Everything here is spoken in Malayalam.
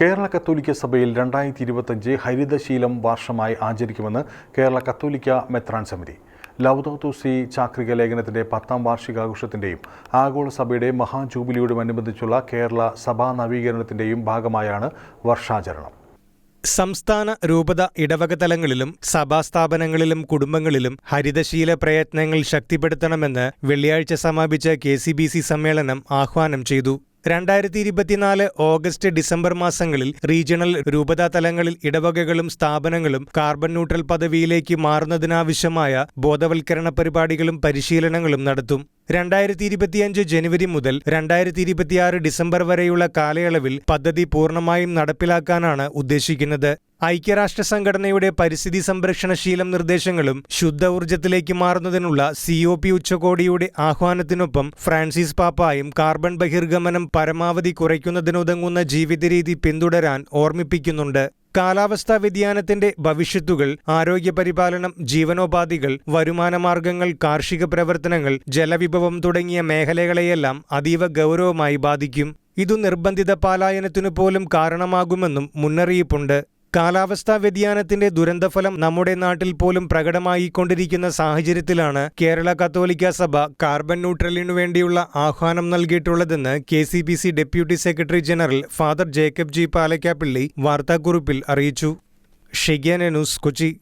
കേരള കത്തോലിക്ക സഭയിൽ രണ്ടായിരത്തി ഇരുപത്തഞ്ച് ഹരിതശീലം വർഷമായി ആചരിക്കുമെന്ന് കേരള കത്തോലിക്ക മെത്രാൻ സമിതി. ലൗദോത്തുസി ചാക്രിക ലേഖനത്തിന്റെ പത്താം വാർഷികാഘോഷത്തിന്റെയും ആഗോള സഭയുടെ മഹാജൂബിലിയോടുമനുബന്ധിച്ചുള്ള കേരള സഭാ നവീകരണത്തിന്റെയും ഭാഗമായാണ് വർഷാചരണം. സംസ്ഥാന രൂപത ഇടവക തലങ്ങളിലും സഭാസ്ഥാപനങ്ങളിലും കുടുംബങ്ങളിലും ഹരിതശീല പ്രയത്നങ്ങൾ ശക്തിപ്പെടുത്തണമെന്ന് വെള്ളിയാഴ്ച സമാപിച്ച കെ സമ്മേളനം ആഹ്വാനം ചെയ്തു. രണ്ടായിരത്തി ഇരുപത്തിനാല് ഓഗസ്റ്റ് ഡിസംബർ മാസങ്ങളിൽ റീജിയണൽ രൂപതാ തലങ്ങളിൽ ഇടവകകളും സ്ഥാപനങ്ങളും കാർബൺ ന്യൂട്രൽ പദവിയിലേക്ക് മാറുന്നതിനാവശ്യമായ ബോധവൽക്കരണ പരിപാടികളും പരിശീലനങ്ങളും നടത്തും. രണ്ടായിരത്തി ഇരുപത്തിയഞ്ച് ജനുവരി മുതൽ രണ്ടായിരത്തി ഇരുപത്തിയാറ് ഡിസംബർ വരെയുള്ള കാലയളവിൽ പദ്ധതി പൂർണമായും നടപ്പിലാക്കാനാണ് ഉദ്ദേശിക്കുന്നത്. ഐക്യരാഷ്ട്ര സംഘടനയുടെ പരിസ്ഥിതി സംരക്ഷണ ശീലം നിർദ്ദേശങ്ങളും ശുദ്ധ ഊർജത്തിലേക്ക് മാറുന്നതിനുള്ള സി ഒ പി ഉച്ചകോടിയുടെ ആഹ്വാനത്തിനൊപ്പം ഫ്രാൻസിസ് പാപ്പായും കാർബൺ ബഹിർഗമനം പരമാവധി കുറയ്ക്കുന്നതിനുതങ്ങുന്ന ജീവിതരീതി പിന്തുടരാൻ ഓർമ്മിപ്പിക്കുന്നുണ്ട്. കാലാവസ്ഥാ വ്യതിയാനത്തിന്റെ ഭവിഷ്യത്തുകൾ ആരോഗ്യപരിപാലനം ജീവനോപാധികൾ വരുമാനമാർഗങ്ങൾ കാർഷിക പ്രവർത്തനങ്ങൾ ജലവിഭവം തുടങ്ങിയ മേഖലകളെയെല്ലാം അതീവ ഗൗരവമായി ബാധിക്കും. ഇതു നിർബന്ധിത പാലായനത്തിനു പോലും കാരണമാകുമെന്നും മുന്നറിയിപ്പുണ്ട്. കാലാവസ്ഥാ വ്യതിയാനത്തിന്റെ ദുരന്തഫലം നമ്മുടെ നാട്ടിൽ പോലും പ്രകടമായിക്കൊണ്ടിരിക്കുന്ന സാഹചര്യത്തിലാണ് കേരള കത്തോലിക്ക സഭ കാർബൺ ന്യൂട്രലിനു വേണ്ടിയുള്ള ആഹ്വാനം നൽകിയിട്ടുള്ളതെന്ന് K C B C deputy secretary general father Jacob G Palakkappilly വാർത്താക്കുറിപ്പിൽ അറിയിച്ചു. ഷെഗ്യാന ന്യൂസ് കൊച്ചി.